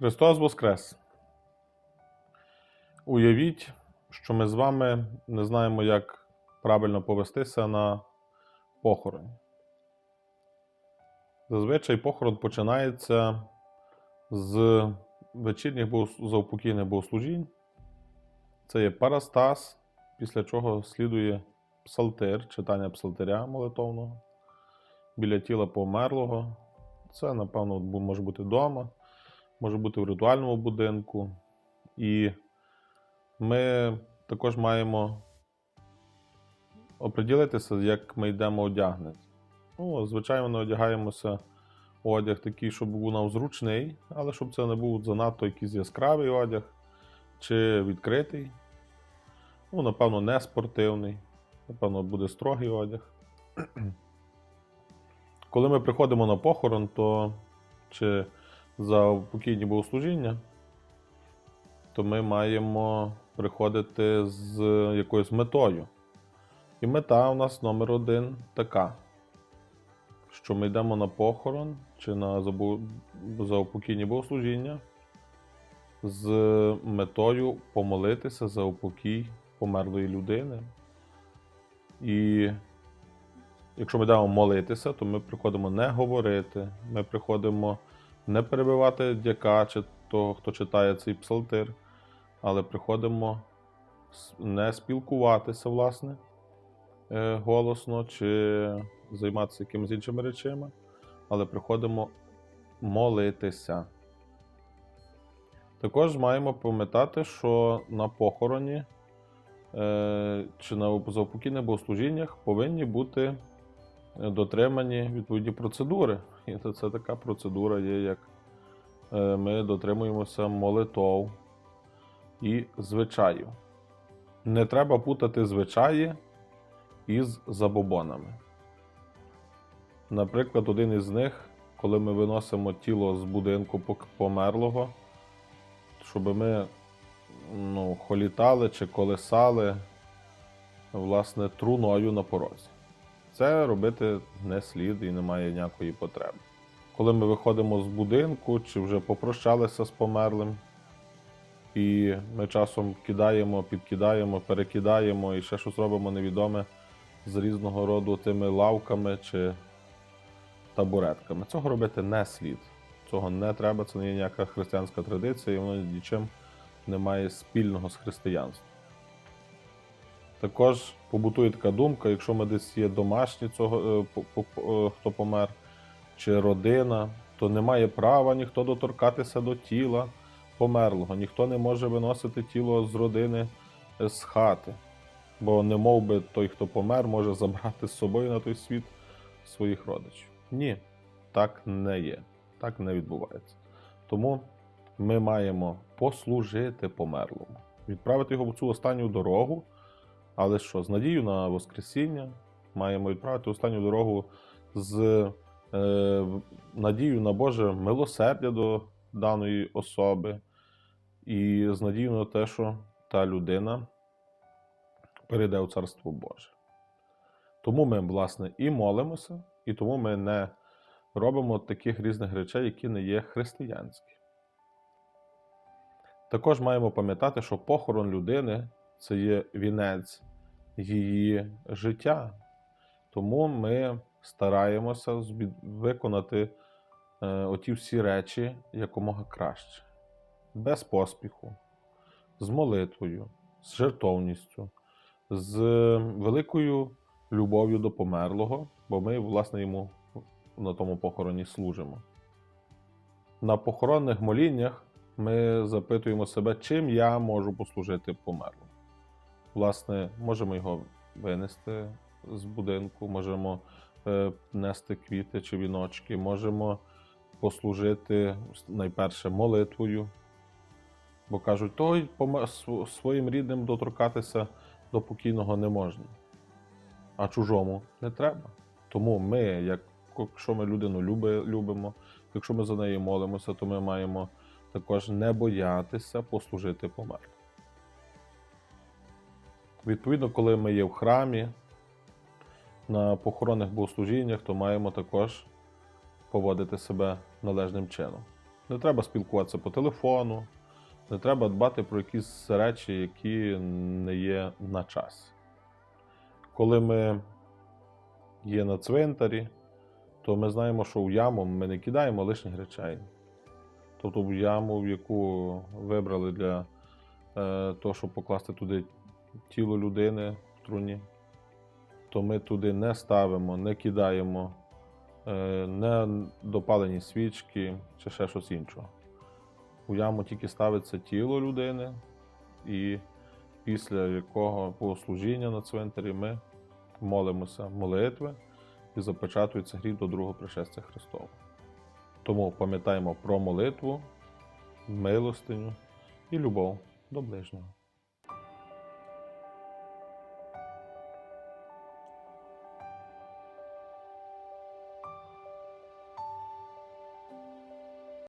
Христос Воскрес! Уявіть, що ми з вами не знаємо, як правильно повестися на похорон. Зазвичай похорон починається з вечірніх заупокійних богослужінь. Це є парастас, після чого слідує псалтир, читання псалтиря молитовного біля тіла померлого. Це, напевно, може бути вдома, може бути в ритуальному будинку. І ми також маємо оприділитися, як ми йдемо одягнені. Ну, звичайно, одягаємося одяг такий, щоб був нам зручний, але щоб це не був занадто якийсь яскравий одяг чи відкритий. Ну, напевно, не спортивний. Напевно, буде строгий одяг. Коли ми приходимо на похорон, то чи за покійні богослужіння, то ми маємо приходити з якоюсь метою. І мета у нас номер один така, що ми йдемо на похорон чи на заупокійні богослужіння з метою помолитися за упокій померлої людини. І якщо ми йдемо молитися, то ми приходимо не говорити, ми приходимо не перебивати дяка чи того, хто читає цей псалтир, але приходимо не спілкуватися, власне, е, голосно чи займатися якимись іншими речами, але приходимо молитися. Також маємо пам'ятати, що на похороні е, чи на заупокійних богослужіннях повинні бути дотримані відповідні процедури. І це, така процедура є, як е, ми дотримуємося молитов і звичаїв. Не треба путати звичаї із забобонами. Наприклад, один із них, коли ми виносимо тіло з будинку померлого, щоб ми ну, холітали чи колесали власне труною на порозі. Це робити не слід і немає ніякої потреби. Коли ми виходимо з будинку чи вже попрощалися з померлим, і ми часом кидаємо, підкидаємо, перекидаємо і ще щось робимо невідоме з різного роду тими лавками чи табуретками. Цього робити не слід. Цього не треба, це не є ніяка християнська традиція, і воно нічим не має спільного з християнством. Також побутує така думка, якщо ми десь є домашні цього, е, е, хто помер, чи родина, то немає права ніхто доторкатися до тіла померлого. Ніхто не може виносити тіло з родини е, з хати. Бо не мов би той, хто помер, може забрати з собою на той світ своїх родичів. Ні, так не є. Так не відбувається. Тому ми маємо послужити померлому, відправити його в цю останню дорогу. Але що, з надією на Воскресіння маємо відправити останню дорогу з е, надією на Боже милосердя до даної особи, і з надією на те, що та людина перейде у Царство Боже. Тому ми, власне, і молимося, і тому ми не робимо таких різних речей, які не є християнські. Також маємо пам'ятати, що похорон людини це є вінець її життя. Тому ми стараємося виконати е, оті всі речі якомога краще, без поспіху, з молитвою, з жертовністю, з великою любов'ю до померлого, бо ми, власне, йому на тому похороні служимо. На похоронних моліннях ми запитуємо себе, чим я можу послужити померлому. Власне, можемо його винести з будинку, можемо е, нести квіти чи віночки, можемо послужити найперше молитвою. Бо кажуть, той своїм рідним доторкатися до покійного не можна, а чужому не треба. Тому ми, як, якщо ми людину люби, любимо, якщо ми за неї молимося, то ми маємо також не боятися послужити померлим. Відповідно, коли ми є в храмі, на похоронних богослужіннях, то маємо також поводити себе належним чином. Не треба спілкуватися по телефону, не треба дбати про якісь речі, які не є на час. Коли ми є на цвинтарі, то ми знаємо, що в яму ми не кидаємо лишніх речей. Тобто в яму, в яку вибрали для е, того, щоб покласти туди тіло людини в труні, то ми туди не ставимо, не кидаємо е, не допалені свічки чи ще щось іншого. У яму тільки ставиться тіло людини, і після якого богослужіння на цвинтарі ми молимося молитви і запечатується гріб до другого пришестя Христова. Тому пам'ятаємо про молитву, милостиню і любов до ближнього.